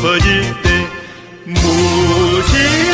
퍼질 때 무지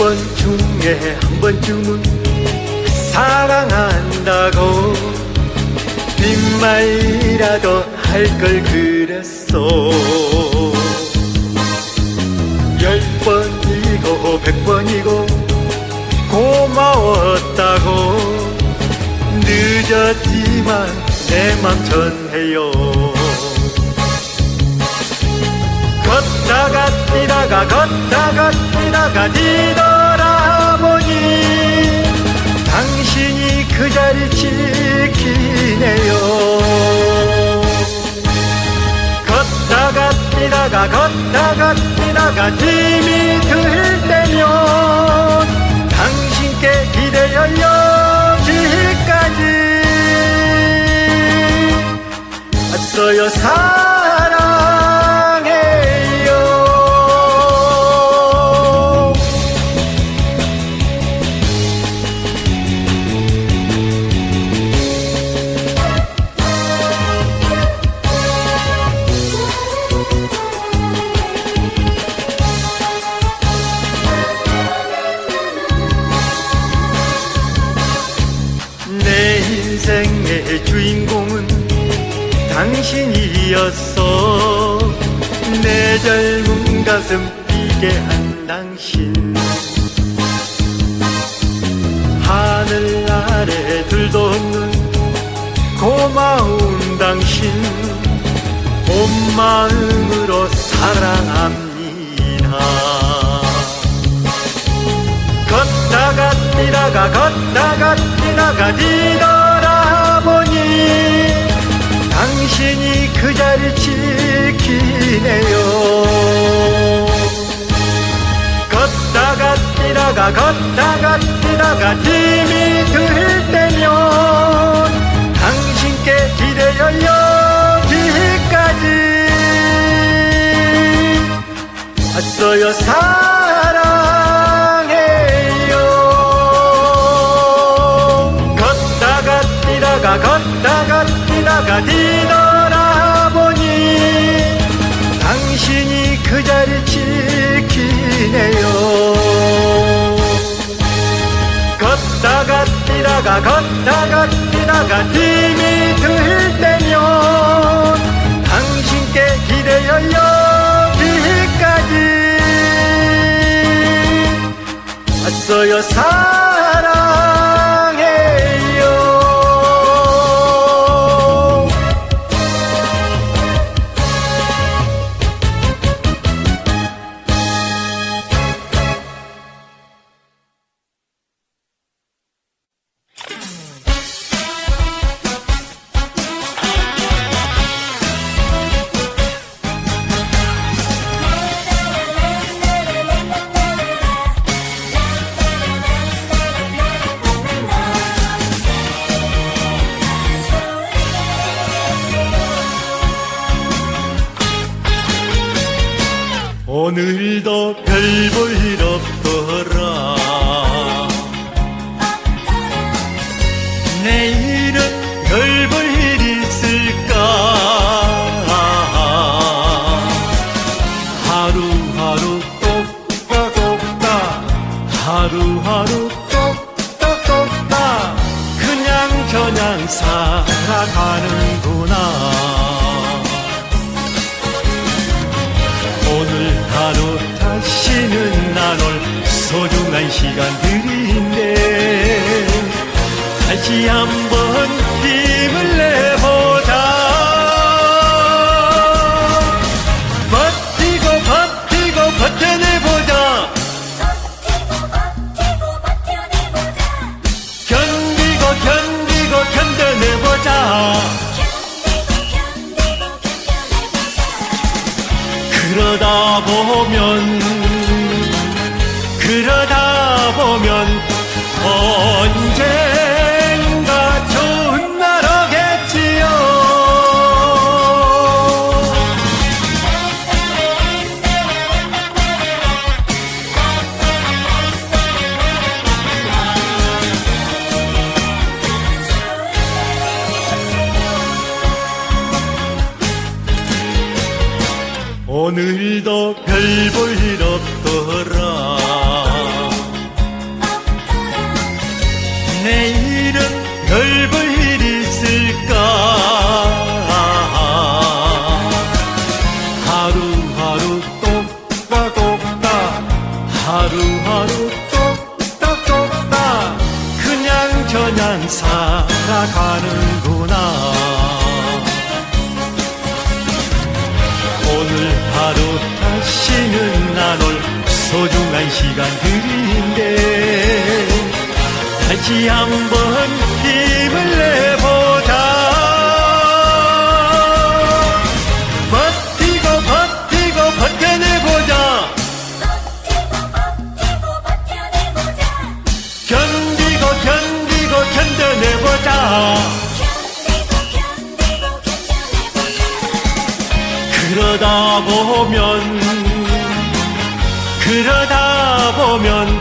번 중에 한 번쯤은 사랑한다고 빈말이라도 할 걸 그랬어. 열 번이고 백 번이고 고마웠다고 늦었지만 내 맘 전해요. 걷다가 뛰다가 걷다가 뛰다가 뒤돌 뛰다가 뛰다가 힘이 들 때면 당신께 기대어 여기까지. 왔어요 사 내 젊은 가슴 뛰게 한 당신. 하늘 아래 둘도 없는 고마운 당신. 온 마음으로 사랑합니다. 걷다가 뛰다가 걷다가 뛰다가 뒤돌아보니 당신이 그 자리 지키네요. 걷다 뛰다가 걷다가 뛰다가 힘이 들 때면 당신께 기대어 여기까지. 왔어요 사 걷다가 뛰다가 힘이 들 때면 당신께 기대어 여기까지. 왔어요 사 오늘도 별 볼 일 없더라. 내일은 별 볼 일 있을까? 하루하루 똑딱똑딱 하루하루 똑딱똑딱 그냥 저냥 살아가는 소중한 시간들인데 다시 한번 힘을 내보자. 버티고 버티고 버텨내보자. 견디고 견디고 견뎌내보자. 그러다 보면 언젠가 좋은 날 오겠지요 오늘도 별 볼일 없 하루 다시는 나눌 소중한 시간들인데 다시 한번 힘을 내보자. 버티고 버티고 버텨내보자. 견디고 견디고 견뎌내보자 그러다 보면 그러다 보면